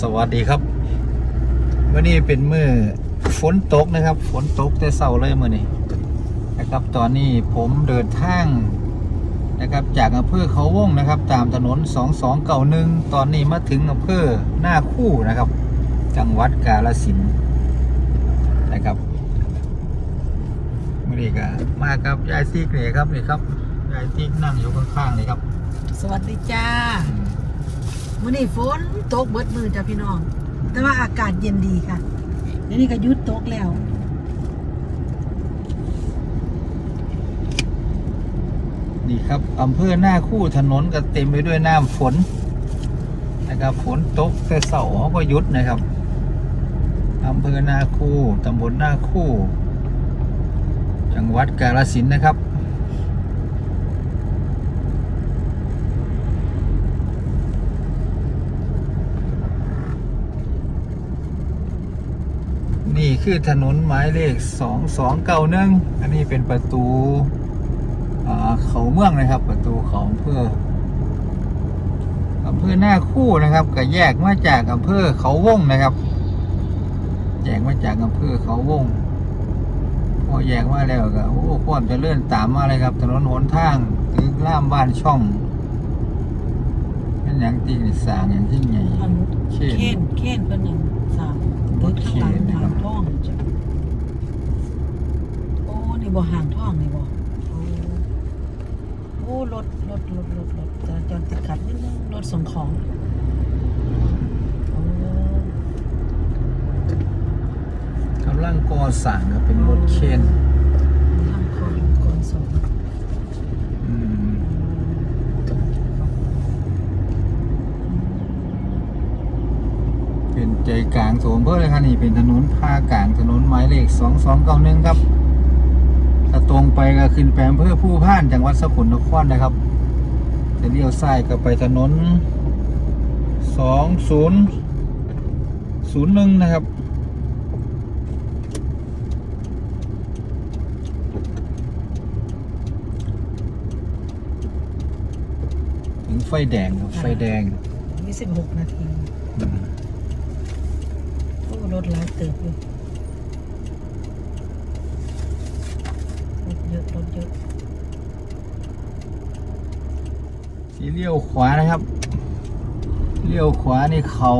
สวัสดีครับ วันนี้เป็นมือฝนตกนะครับ ฝนตกแต่เศร้าเลยมือนี้นะครับ ตอนนี้ผมเดินทางนะครับ จากอำเภอเขาวงนะครับ ตามถนน 2291 ตอนนี้มาถึงอำเภอหน้าคู่นะครับ จังหวัดกาฬสินธุ์นะครับมื่อนี้ก็มากับยายซีกเลยครับนี่ครับยายซีกนั่งอยู่ข้างๆเลยครับ สวัสดีจ้า มื้อนี้ฝนตกเบิดมือจ้าพี่น้อง แต่ว่าอากาศเย็นดีค่ะเดี๋ยวนี้ก็หยุดตกแล้วนี่ครับอำเภอหน้าคู่ถนนก็เต็มไปด้วยน้ำฝนนะครับฝนตกแต่เสาเขาก็หยุดนะครับอำเภอหน้าคู่ตำบลหน้าคู่จังหวัดกาฬสินนะครับ นี่ คือถนนหมายเลข 2291 อันนี้เป็นประตูอ่าเขาเมืองนะครับ ประตูเขาอำเภออำเภอหน้าคู่นะครับก็แยกมาจากอำเภอเขาวงนะครับ แยกมาจากอำเภอเขาวงพอแยกมาแล้วก็โอ้ความเจะเลื่อนตามมาเลยครับ ถนนหนทางถึงล่ามบ้านช่องเป็นอย่างตีนสร้างอย่างที่ใหญ่อันเช่นเคนเคนเป็นอย่างสาม รถเข็นนะครับหางท่องจ้ะโอ้นี่บ่ห่างท่องนี่บ่โอ้โอ้รถรถรถรถรถจราจรติดขัดนิดนึงรถส่งของโอ้กำลังก่อสร้างครับเป็นรถเคนทำคนก่อนส่ง อืม เป็น ใจกลางโสมเพื่อเลยครับนี่เป็นถนนพากลางถนนหมายเลข 2291 ครับถ้าตรงไปก็ขึ้นแปมเพื่อผู้พ่านจังหวัดสกลนครนะครับ จะเลี้ยวซ้ายก็ไปถนน 2001 นะครับถึงไฟแดงครับไฟแดงมีสิบหกนาที รถหลายเติบอยู่รถเยอะรถเยอะสีเลี้ยวขวานะครับ เลี้ยวขวานี่เขา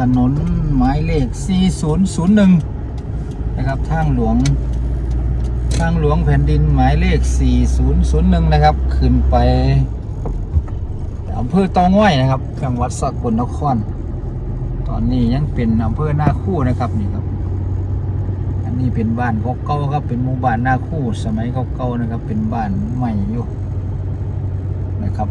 ถนนหมายเลข 4001 นะครับ ทางหลวง ทางหลวงแผ่นดินหมายเลข 4001 นะครับ ขึ้นไปอำเภอเตองง่อยนะครับ จังหวัดสกลนคร อนนี้ยังเป็นอำเภอหน้าคู่นะครับนี่ครับ อันนี้เป็นบ้านเก่าๆครับเป็นหมู่บ้านหน้าคู่ สมัยเก่าๆนะครับ เป็นบ้านใหม่อยู่นะครับ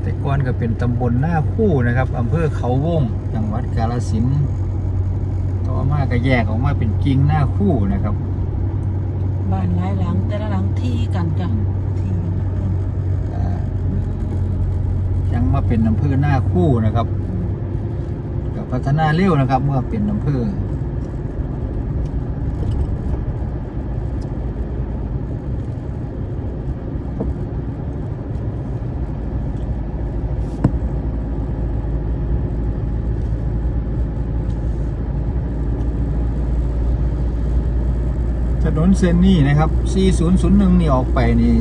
แต่ก่อนก็เป็นตำบลหน้าคู่นะครับอำเภอเขาวงจังหวัดกาฬสินธุ์ต่อมาก็แยกออกมาเป็นกิ่งหน้าคู่นะครับ บ้านหลายหลังแต่ละหลังที่กันจ้ะที่กัน อ่า ยังมาเป็นอำเภอหน้าคู่นะครับก็พัฒนาเร็วนะครับ เมื่อเป็นอำเภอถนนเส้นนี้นะครับ 4001 นี่ออกไปนี่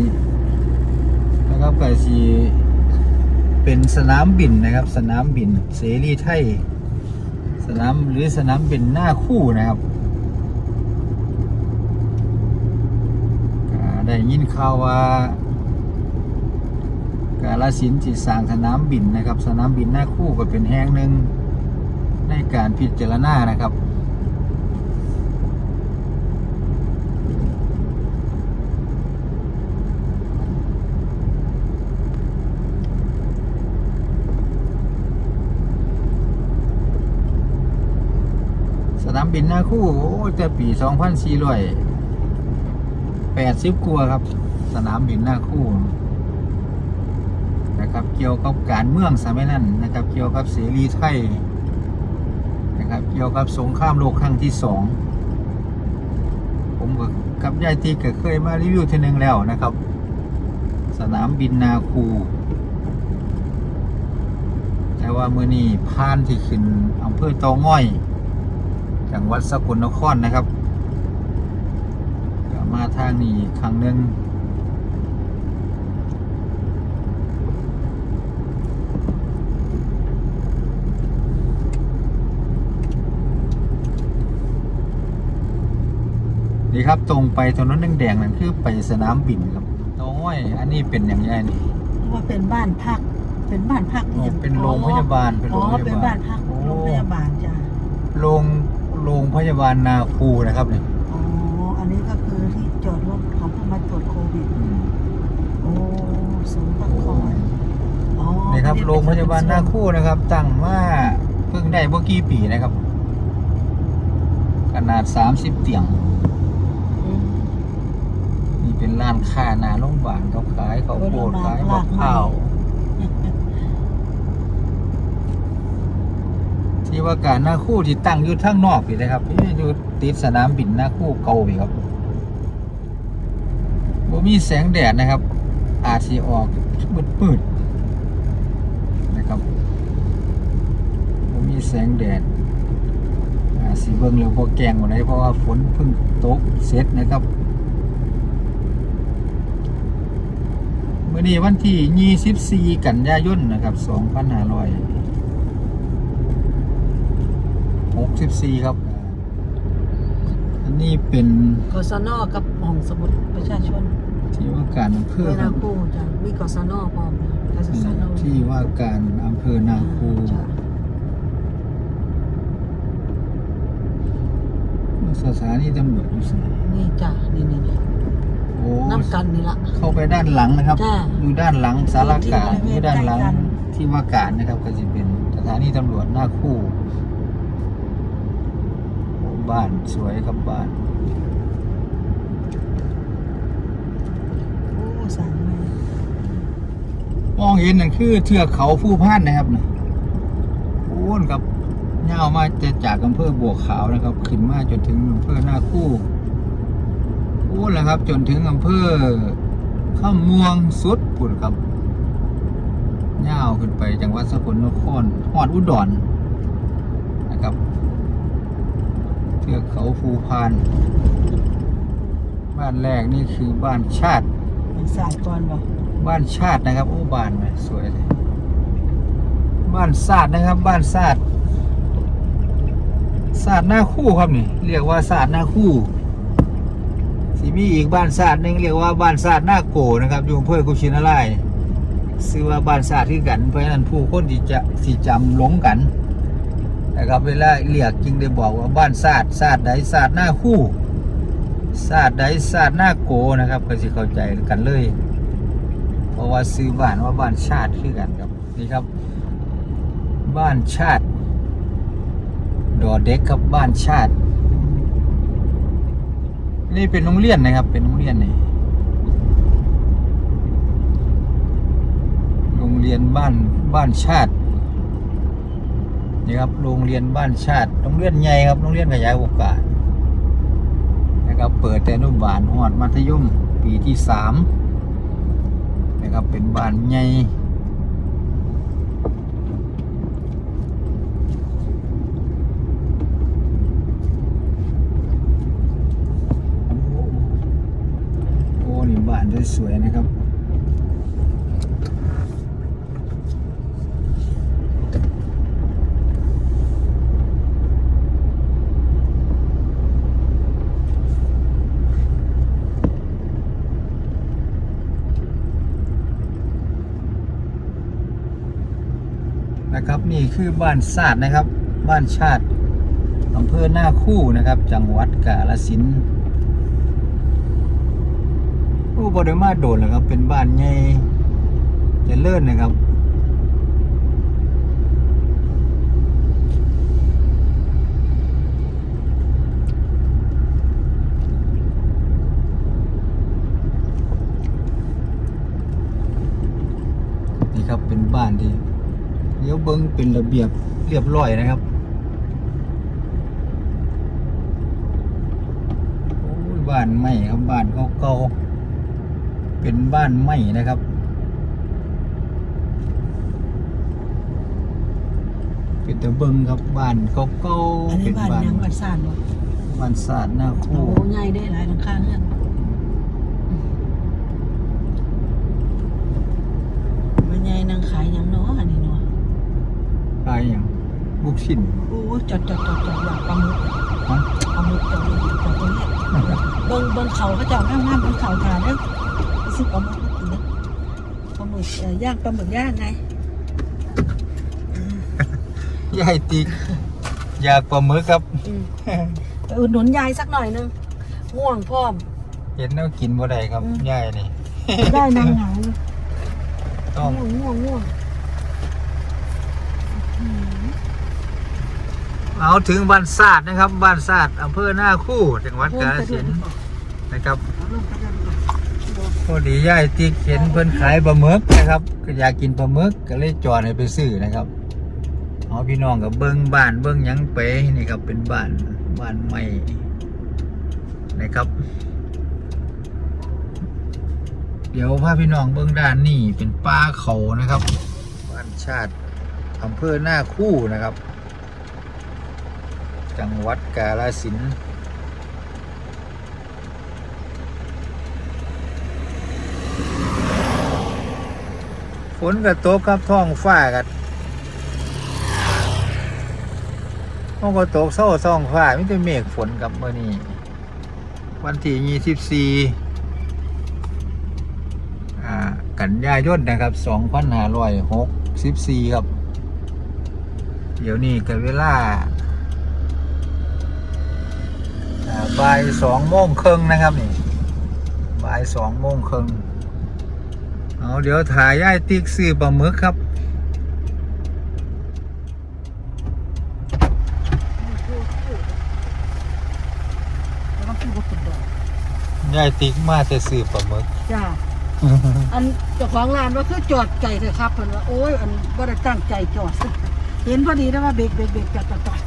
นะครับก็สี เป็นสนามบินนะครับ สนามบินเสรีไทย สนามหรือสนามบินหน้าคู่นะครับก็ได้ยินข่าวว่ากาลสินธุ์ที่สางสนามบินนะครับ สนามบินหน้าคู่ก็เป็นแห่งหนึ่งในการพิจารณานะครับ บินหน้าคู่โอ้แต่ปี2480กว่าครับ สนามบินหน้าคู่นะครับเกี่ยวกับการเมืองสมัยนั้นนะครับ เกี่ยวกับเสรีไทยนะครับเกี่ยวกับสงครามโลกครั้งที่สองผมกับกับยายตีก็เคยมารีวิวทีหนึงแล้วนะครับ สนามบินนาคู แต่ว่าเมื่อนี้พานที่ขึ้นอำเภอตาง่อย จังหวัดสกลนครนะครับก็มาทางนี้อีกครั้งหนึ่งนี่ครับ ตรงไปถนนแดงๆนั่นคือไปสนามบินครับเตาง่อยอันนี้เป็นอย่างไรนี่ว่าเป็นบ้านพัก เป็นบ้านพักอ๋อเป็นโรงพยาบาลเป็นอ๋โรองพยาบาลเป็นบ้านพักโอ้โรงพยาบาลจ้ะโรง โรงพยาบาลนาคูนะครับเนี่ยอ๋อ อันนี้ก็คือที่จอดรถของผู้มาตรวจโควิดอืมโอ้ศูนย์พักคอยอ๋อนี่ครับอัโรงพยาบาลนาคูนะครับ ตั้งมาเพิ่งได้เมื่อกี่ปีนะครับ ขนาด 30 เตียงอืมนี่เป็นร้านค้าหนาโรงพยาบาลเขาขายเขาวโพดขายบักข้าว ที่ ว่าการหน้าคู่ที่ตั้งอยู่ทางนอกพี่นะครับนี่อยู่ติดสนามบินหน้าคู่เก่าพี่ครับบ่มีแสงแดดนะครับ อาจสิออกมืดมืดๆนะครับบ่มีแสงแดดอาจสิเบิ่งแล้วบ่แกงบ่ได้เพราะว่าฝนเพิ่งตกเสร็จนะครับเมื้อนี้วันที่ 24 กันยายนนะครับ 2500 64 ครับ อันนี้เป็นกศนกับห้องสมุดประชาชน ที่ว่าการอำเภอเวคลารับคู่จ้ะมีกศนพร้อมกศนที่ว่าการอำเภอนาคูจ้ะสถานีตำรวจอยู่สินี่จ้ะนี่นี่นี่โอ้น้ำกันนี่ละ เข้าไปด้านหลังนะครับ จ้ะอยู่ด้านหลังสารกลารที่บริเวณอยู่ด้านหลังใกล้กันที่ว่าการนะครับ ก็จะเป็นสถานีตำรวจหน้าคู่โอ้ บ้านสวยครับบ้านโอ้สามไม้มองเห็นนั่นคือเทือกเขาผู้พานนะครับนะโอ้นครับเงาวมาจะจากอำเภอบัวขาวนะครับ ขึ้นมาจนถึงอำเภอหน้าคู่โอ้นแหละครับ จนถึงอำเภอข้ามม่วงสุดปุ่นครับเงาวขึ้นไปจังหวัดสกลนครฮอดอุดรนะครับ เทือกเขาภูพาน บ้านแรกนี่คือบ้านชาติ เป็นสายก่อนบ่บ้านชาตินะครับ โอ้บ้านไหมสวยเลย บ้านศาสตร์นะครับ บ้านศาสตร์ศาสตร์หน้าคู่ครับนี่ เรียกว่าศาสตร์หน้าคู่สีมีอีกบ้านศาสตร์หนึ่งเรียกว่าบ้านศาสตร์หน้าโกนะครับอยู่อำเภอกุชินารายณ์ชื่อว่าบ้านศาสตร์ที่กันเพราะฉะนั้นผู้คนที่จะที่จำหลงกัน นะครับเวลาเรียกจึงได้บอกว่าบ้านศาสตร์ศาสตร์ใดศาสตร์หน้าคู่ศาสตร์ใดศาสตร์หน้าโกนะครับก็สิเข้าใจกันเลย เพราะว่าซื้อบ้านว่าบ้านชาติคือกันครับนี่ครับ บ้านชาติ ดอเด็กครับบ้านชาติ นี่เป็นโรงเรียนนะครับ เป็นโรงเรียนนี่โรงเรียนบ้านบ้านชาติ นี่ครับโรงเรียนบ้านชาติโรงเรียนใหญ่ครับโรงเรียนขยายโอกาสนะครับเปิดแต่นุบาลหอดมัธยมปีที่สามนะครับเป็นบ้านใหญ่โอ้นี่บ้านสวยๆนะครับ นี่คือบ้านชาตินะครับ บ้านชาติอำเภอหน้าคู่นะครับ จังหวัดกาฬสินธุ์โอ้บไดมาโดนเลยครับ เป็นบ้านใหญ่เจะเลื่อนนะครับ นี่ครับเป็นบ้านที่ เลี้ยวเบิ้งเป็นระเบียบเรียบร้อยนะครับโอ้ยบ้านใหม่ครับบ้านเก่าเป็นบ้านไม้นะครับเป็นตะเบิงครับบ้านเก่าอันๆนี้เป็นบ้านบ้านยังบ้านซ่านบ่บ้านศาสตร์หน้าโอ้คู่ใหญ่ได้หลายหลังคาเฮือนมันใหญ่นางขายหยังเนาะอันนี้เนาะ ตายอย่างลูก ชิ้นโอ้จอดจอดจอดจอดอยากปลาหมึกปลาหมึกจอดจอดตรงนี้เบิ่งเบิ่งเขาเขาจอดงามๆเบิ่งเขาทานเด้อไปซื้อปลาหมึกกินเด้อปลาหมึกย่างปลาหมึกย่างไงยายติกอยากปลาหมึกครับอืมไปอุดหนุนยายสักหน่อยนึงง่วงพร้อม เห็นแล้วกินบ่ได้ครับยายนี่ได้นางหงายต้องง่วงง่วงง่วง เอาถึงบ้านศาสตร์นะครับบ้านศาสตร์อำเภอหน้าคู่จังหวัดกาฬสินธุ์นะครับพอดียายติ๊กเห็นเพิ่นขายปลาหมึกนะครับก็อยากกินปลาหมึกก็เลยจอดให้ไปซื้อนะครับเอาพี่น้องกับเบิ้งบ้านเบิ้งยังไปนี่ครับเป็นบ้านบ้านใหม่นะครับ เดี๋ยวพาพี่น้องเบิ้งด้านนี่เป็นป่าเขานะครับบ้านชาติอำเภอหน้าคู่นะครับ จังหวัดกาฬสินธุ์ฝนก็ตกครับท้องฟ้ากันท้องก็ตกเศร้าท้องฟ้าไมแต่ได้เมฆฝนกับเมื่อนี้วันที่ยี่สิบสี่ากันยายนนะครับสองพันห้าร้อยหกสิบสี่ครับ เดี๋ยวนี้กันเวลา บ่ายสองโมงครึ่งนะครับ นี่บ่ายสองโมงครึ่งเอาเดี๋ยวถ่ายย่ายติ๊กซื้อปลาหมึกครับแล้วก็พูดว่าขุดดอกย่ายติ๊กมาแต่ซื้อปลาหมึกจ้าอันเจ้าของร้านว่าคือจอดไก่เถอะครับเพิ่นว่าโอ้ยอันบ่ได้ตั้งใจจอด เห็นพอดีแล้วว่าเบรกเบรกเบรกจอดจอด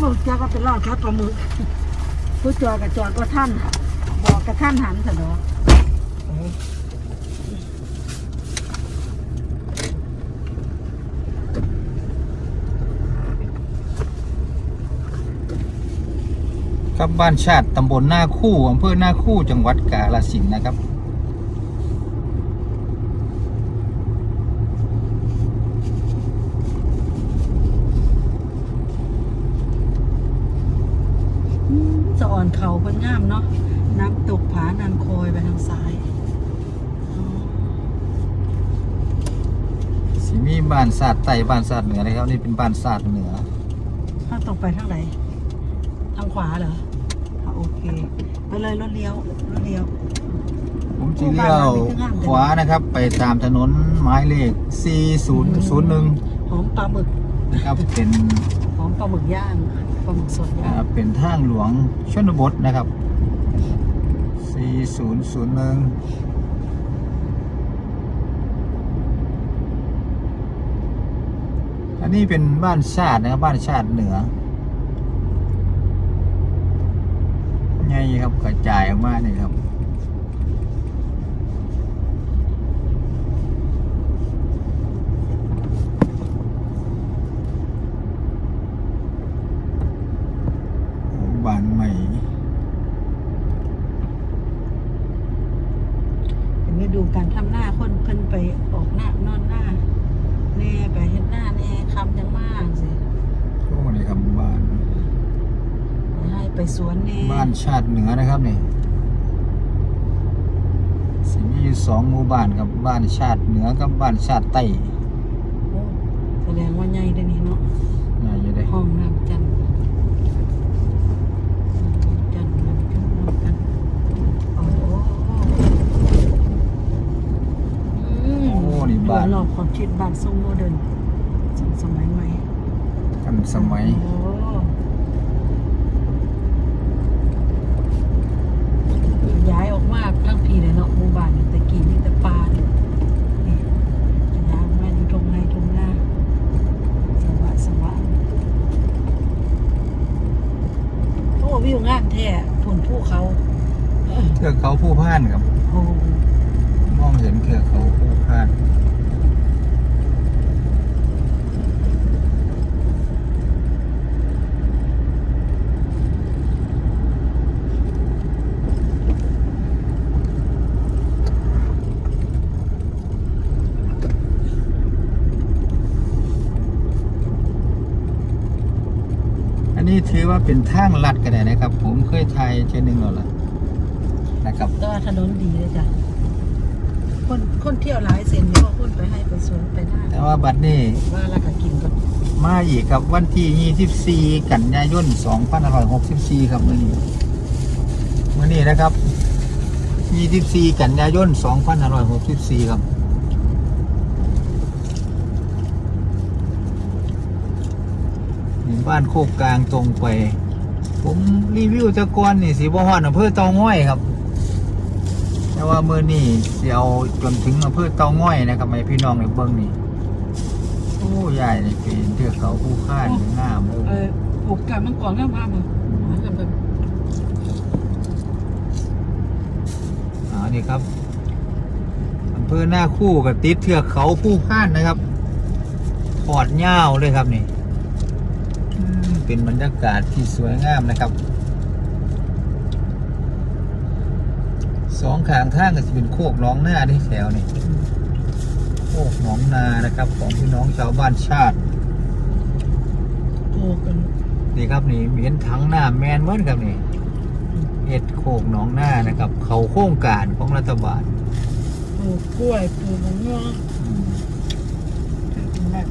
จอดมึงจะก็เป็นร้านค้าปลาหมึกผู้จอดกับจอดก็ท่าน บอกกับท่านหันเถอะเนาะครับบ้านชาติตำบลหน้าคู่อำเภอหน้าคู่จังหวัดกาฬสินธุ์นะครับ อืมสะอ่อนเขาเพิ่นงามเนาะน้ำตกผานางคอยไปทางซ้ายอ๋อ สิมี บ้านศาสตร์ไต่บ้านศาสตร์เหนือนะครับ นี่เป็นบ้านศาสตร์เหนือถ้าตรงไปทางไหนทางขวาเหรออะโอเค ไปเลยรถเลี้ยวรถเลี้ยว ผมจะเลี้ยวขวานะครับ ไปตามถนนหมายเลข 4001 หอมปลาหมึกนะครับเป็นหอมปลาหมึกย่างปลาหมึกสดย่าอ่างเป็นทางหลวงชนบทนะครับ 4001 นนี้เป็นบ้านชาตินะครับบ้านชาติเหนือไงครับกระจายออกมาเนี่ยครับานใหม่ เป็นฤดูการทำหน้าคนเพิ่นไปออกหน้านอนหน้า แน่ไปเฮ็ดหน้าแน่คำจังมากสิ โอ้นี่ครับบ้าน ให้ไปสวนแน่ บ้านชาติเห นือนะครับนี่สิมีอยู่สองหมู่บ้านครับบ้านชาติเหนือกับบ้านชาติใต้โอ้แสดงว่าใหญ่เด้อนี่เนาะน่าจะได้ห้องน้ำจันทร์จันทร์น้ำจันทร์น้ำจันทร์โอ้โหอืมโอ้นี่บ้านหลอกความชิดบ้านทรงโมเดิร์นทรงสมัยใหม่ทันสมัยโอ้ย้ายออกมาทั้งพีเลยเนาะหมู่บ้านนี่แต่กี้นี่แต่ป่านี่นี่ย้ายออกมาอยู่ตรงไหนตรงหน้าสวะสวะโอ้วิวงามแท้ผุนภูเขา โอ้ เทือกเขาผู้พานครับ โอ้ มองเห็นเทือกเขาผู้พาน อันนี้ถือ ว่าเป็นทางลัดกันเลยนะครับ ผมเคยไทยเจอหนึ่งแล้วล่ะนะครับก็ถนนดีเลยจ้ะคนคนเที่ยวหลายเส้นนี่ก็คนไปให้ไปสวนไปหน้าแต่ว่าบัดนี้ว่าแล้วก็กินก็มาอีกครับวันที่ 24 กันยายน2564 ครับมื้อนี้มื้อนี้นะครับ 24 กันยายน2564 ครับหมู่ บ้านโคกกลางตรงไป ผมรีวิวแตะกอนนี่สิบ่ฮอดอำเภอเตาง้อยครับ แต่ว่ามื้อนี้สิเอาจนถึงอำเภอเตาง้อยนะครับให้พี่น้องได้เบิ่งนี่โอ้ยายนี่เป็นเทือกเขาผู้ข้านงามโอ้เออปลูกกับมังกรงามๆเลยหากันแบบอ๋อนี่ครับอำเภอหน้าคู่กับติดเทือกเขาผู้ข้านนะครับถอดเง่าวเลยครับนี่อืม เป็นบรรยากาศที่สวยงามนะครับสองข้างทางก็จะเป็นโคกน้องหน้าที่แถวนี่โคกหนองนานะครับ ของพี่น้องชาวบ้านชาติปลูกกันนี่ครับนี่เห็นถังหน้ำแมนเมื่อครับนี่เห็ดโคกหนองหน้านะครับ เขาโครงการของรัฐบาลปลูกกล้วยปลูกมะม่วง อืม แบบ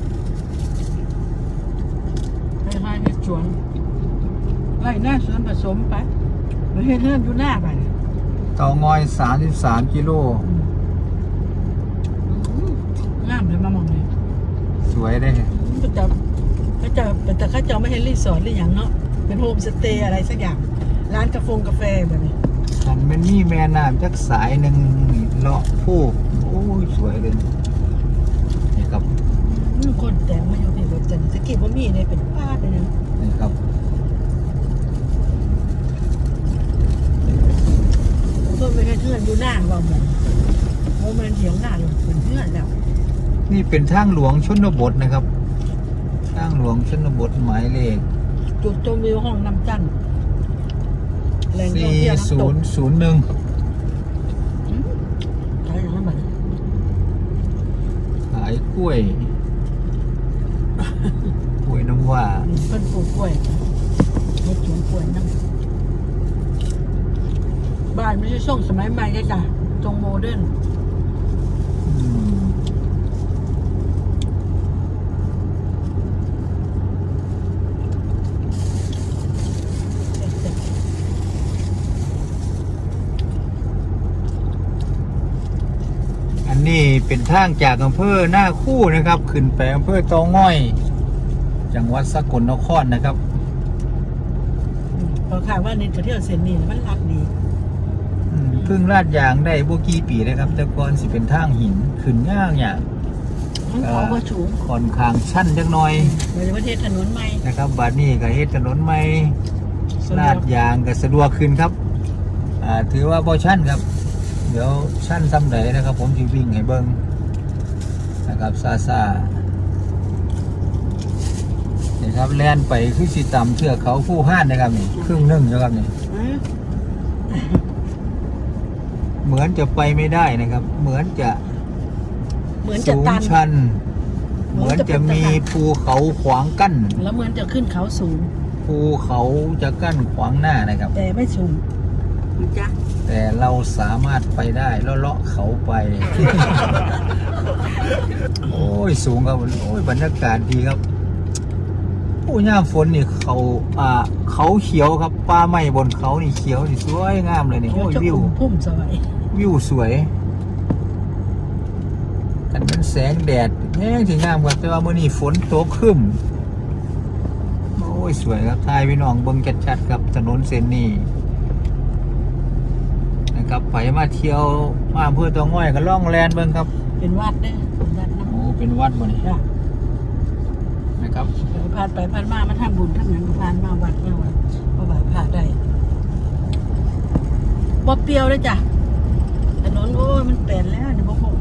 ให้ให้ในส วนไร่หน้าสวนผสมไปไม่ให้เลื่อนอยู่หน้าไปเตางอย33กิโลงามเลยมามองเลยสวยได้ก็จะก็จะแต่เข้าเจ้าไม่ให้รีสอร์ทหรืออย่างเนาะเป็นโฮมสเตย์อะไรสักอย่าง ร้านกาแฟกาแฟแบบนี้ฉันเป็นนี่แม่น้ำจักสายหนึ่งนี่เลาะผู้โอ้ยสวยเลยนี่ครับ อืมคนแต่งมาอยู่ที่แบบจันสกีว่ามีเนี่ยเป็นป้าเป็นยัง นี่ครับก็ไม่ให้เพื่อนอยู่หน้าว่าหมองโมเมนเถียงหน้าเลยเป็นเพื่อนแล้ว นี่เป็นทางหลวงชนบทนะครับ ทางหลวงชนบทหมายเลขจุดชมวิวห้องน้ำจันทร์แหล่งท่องเที่ยวน้ำตก4001อืมอะไรอย่างนั้นแบบขายกล้วยกล้ วยน้ำว่าเพิ่นปลูกกล้วยเฮ็ดสวนกล้วยนั่งบ้านไม่ใช่ช่วงสมัยใหม่เลยจ้ะตรงโมเดิร์นอืมอันนี้เป็นทางจากอำเภอหน้าคู่นะครับ ขึ้นไปอำเภอเตอง่อย จังหวัดสกลนครนะครับพอข่าวว่าเน้นจะเที่ยวเซนนี่มันรักดีอืมเพิ่งลาดยางได้บกี่ปีนะครับ แต่ก่อนสิเป็นทางหินขึ้นย่างอย่างมันขอว่าสูงค่อนข้างชันจังหน่อยโดยเฉพาะเทศถนนใหม่นะครับบัดนี้ก็เฮ็ดถนนใหม่สะดลาวดกยางก็สะดวกขึ้นครับอ่าถือว่าบ่ชันครับ เดี๋ยวชันซ้ำไหนนะครับ ผมจะวิ่งให้เบิ่งนะครับซาซา นี่ครับแล่นไปคือสิต่ำเทือกเขาผู้ห้านนะครับนี่ครึ่งหนึงนะครับนี่อืมเหมือนจะไปไม่ได้นะครับ เหมือนจะเหมือนจะสูงตัน ชัน เหมือนจะมีภูเขาขวางกั้นแล้วเหมือนจะขึ้นเขาสูง ภูเขาจะกั้นขวางหน้านะครับ แต่ไม่สูงมันจะแต่เราสามารถไปได้แล้วเลาะเขาไป โอ้ยสูงครับโอ้ยบรรยากาศดีครับโอ้ยย่ามฝนนี่เขาอ่าเขาเขียวครับป่าไม้บนเขานี่เขียวนี่สวยงามเลยนี่เดี๋ยวโอ้ยจะวิวอุ่มพุ่มสวยวิวสวยกันเป็นแสงแดดแห้งถึงงามครับแต่ว่ามื่อนี้ฝนตกครึ้มโอ้ยสวยครับทายพี่น้องเบิ่งชัดๆครับถนนเส้นนี้นะครับไปมาเที่ยวมาอำเพื่อตัวง่อยก็ล่องแลนเบิ่งครับ เป็นวัดเด้อเป็นวัดน้โอ้เป็นวัดบ่นี่ำจ้ะ นะครับเดี๋ยวผ่านไปผ่านมามาทำบุญทั้งนั้นผ่านมาวัดมาวัดมาไหว้พระได้บบ่เปรียวเลยจ้ะถนนโอ้ยมันเปลี่ยนแล้วเนี่บ่คง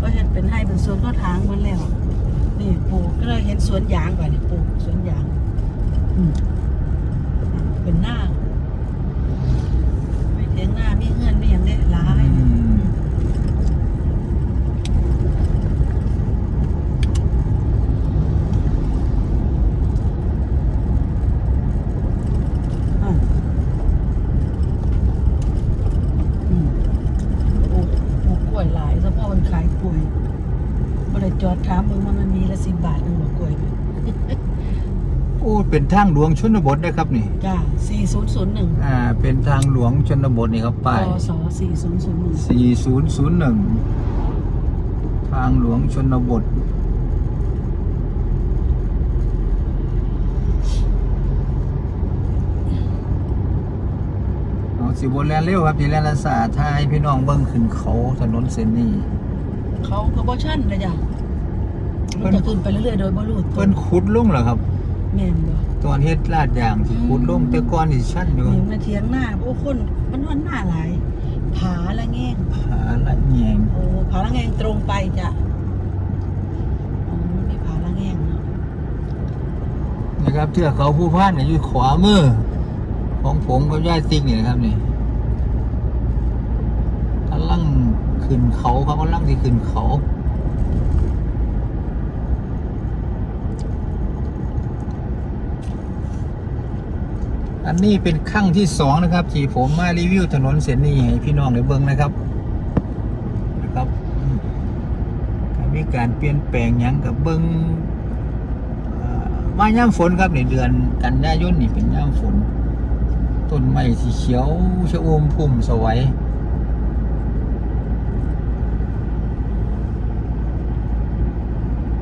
ก็เห็นเป็นให้เป็นสวนก็ทางมันแล้ว นี่ปลูกก็เลยเห็นสวนยางก่อนนี่ปลูกสวนยางอืมเป็นหน้าไม่เถียงหน้ามีเงื่อนมีอย่างเนี้ร้าย อืม อะอืมปลูกปลูกกล้วยหลายเฉพาะมันขายกล้วยก็เลยจอดถามมึงว่ามันมีละสิบบาทหนึ่งหัวกล้วยไหม โอ้เป็นทางหลวงชนบทนะครับนี่ จ้าสี่ศูนย์ศูนย์หนึ่งอ่า เป็นทางหลวงชนบทนี่ครับป้ายปศสี่ศูนย์ศูนย์หนึ่ง4001 ทางหลวงชนบท เอาสิบนแลนเร็วครับที่แลนละสาทายพี่น้องเบิ้งขึ้นเขาถนนเส้นนี้ เขาก็บ่ชั่นเลยจ้ะเพิ่มันนจะขึ้นไปเรื่อยๆโดยบ่รู้ตัเพิ่วนขุดลงเหรอครับ แม่นบ่ตอนเฮ็ดลาดยางที่ขุดลงแต่ก่อนนี่ชั้นอยู่นี่มาเถียงหน้าโอ้คนมันวันหน้าหลายผาละแง่งผาละแยงโอ้ผาละแง่งตรงไปจ้ะอ๋อมีผาละแง่งเนาะนะครับเทือกเขาผู้พานเนี่ยอยู่ขวามือ ของผมกับย่าติ๊กนี่นะครับนี่กำลังขึ้นเขาเขากำลังที่ขึ้นเขา อันนี้เป็นครั้งที่สองนะครับที่ผมมารีวิวถนนเส้นนี้ให้พี่น้องได้เบิ่งนะครับนะครับมีการเปลี่ยนแปลงหยังกับเบิ่งอ่อมาย่ามฝนครับในเดือนกันยายนนี่เป็นย่ามฝนต้นไม้สีเขียวชะอมพุ่มสวย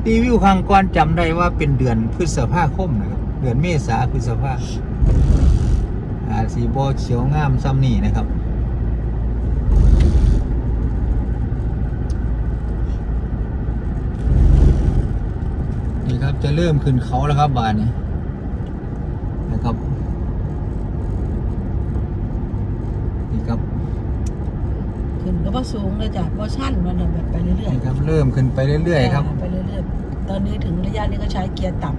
รีวิวครั้งก่อนจำได้ว่าเป็นเดือนพฤษภาคมนะครับ เดือนเมษาพฤษภา อาจสีบอเขียวงามซ้ำนี่นะครับ นี่ครับจะเริ่มขึ้นเขาแล้วครับบานนี้นะครับ นี่ครับ ขึ้นก็บ่สูงเลยจ้ะบ่ชั่นมันน่ะแบบไปเรื่อยนี่ครับเริ่มขึ้นไปเรื่อยๆครับ ไปเรื่อยๆ ตอนนี้ถึงระยะนี้ก็ใช้เกียร์ต่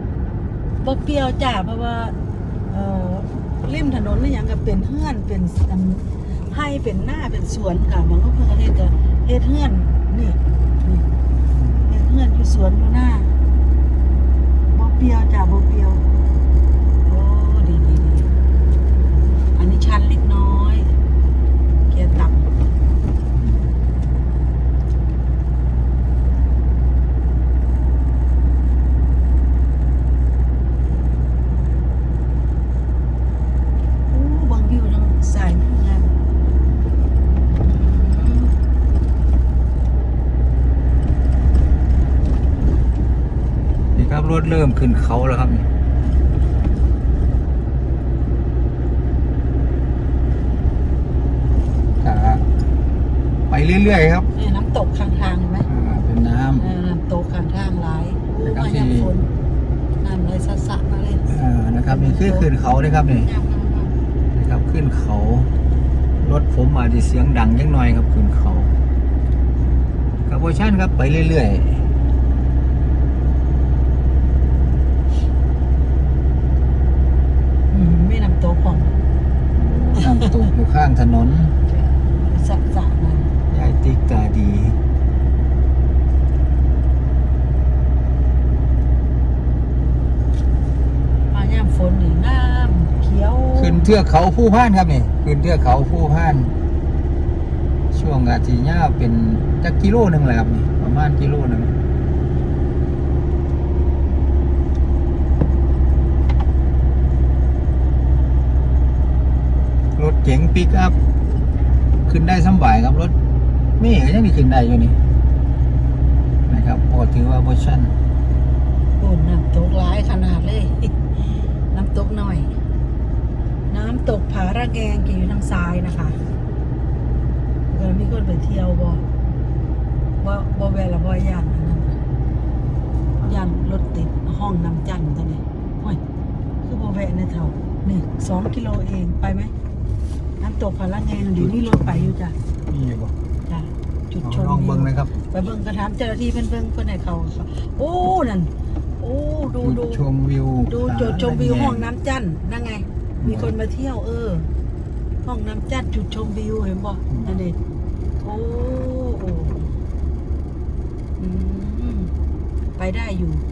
ำบ่เปรี้ยวจ้ะเพราะว่า เอ่อ ริมถนนนี่ยังก็เป็นเฮือนเป็นอันให้เป็นหน้าเป็นสวนค่ะมันก็เพิ่อเฮ็ดก็เฮ็ดเฮือนนี่นี่เฮ็ดเฮือนอยู่สวนอยู่หน้าบ่เปรียวจ้ะบ่เปรียวโอ้ดีดีดีอันนี้ชันเล็กนยร์ต่ำ โอ้บางวิวทางสายงาน นี่ครับรถ เริ่มขึ้นเขาแล้วครับนี่ก็ไปเรื่อยๆครับนี่น้ำตกข้างทางเห็นไหมอ่าเป็นน้เออน้ำตกข้างทางหลายโอ้นะครับมาที่ยามฝนน้ำไหลสะสะมาเลยำอ่านะครับนี่คือขึ้นเขานะครับนี่งามงามงามนะครับขึ้นเขา รถผมอาจจะเสียงดังยังหน่อยครับขึ้นเขากับเวอร์ชันครับไปเรื่อยอืมมีน้ำตกของ ๆน้ำตกอยู่ ข้างถนนสะสะมันยายติ๊กตาดีมายามฝนนี่น้ำเขียว ขึ้นเทือกเขาผู้พานครับนี่ ขึ้นเทือกเขาผู้พาน ช่วงอาทิตย์ยาวเป็นจักกิโลหนึ่งแหละครับนี่ประมาณกิโลหนึ่ง เก๋งปิกอัพ ขึ้นได้สบายครับรถเม่ก็ยังมีขึ้นได้อยู่นี่นะครับพอถือว่าโปรชั่นโอ้น้ำตกหลายขนาดเลย น้ำตกหน่อย น้ำตกผาระแกงกี่อยู่ทางซ้ายนะคะเก็มีคนไปเที่ยวบ่บ่บ่แวะละบ่ย่านอันนั้นน่ะย่านรถติดห้องน้ำจันทร์ตัวนี้โอ้ยคือบ่แวะในเท่านี่สองกิโลเองไปไหม น้ำตกพาละแงเดี๋ยวนี้รถไปอยู่จ้ะมีอยู่บ่จ้ะจุดชมลองวิเบิ่งวนะครับ ไปเบิ่งกระถามเจ้าหน้าที่เพิ่นเบิ่งเพิ่นให้เขาเขา โอ้ นั่น โอ้ ดูจุดูดชมวิว ดูจุดชมวิวห้องน้ำจันทน์นั่นไง มีคนมาเที่ยวเออ ห้องน้ำจันทน์จุดชมวิวเห็นบ่นั่นเด็โอ้โอ้อืมไปได้อยู่ไปได้อยู่ขึ้น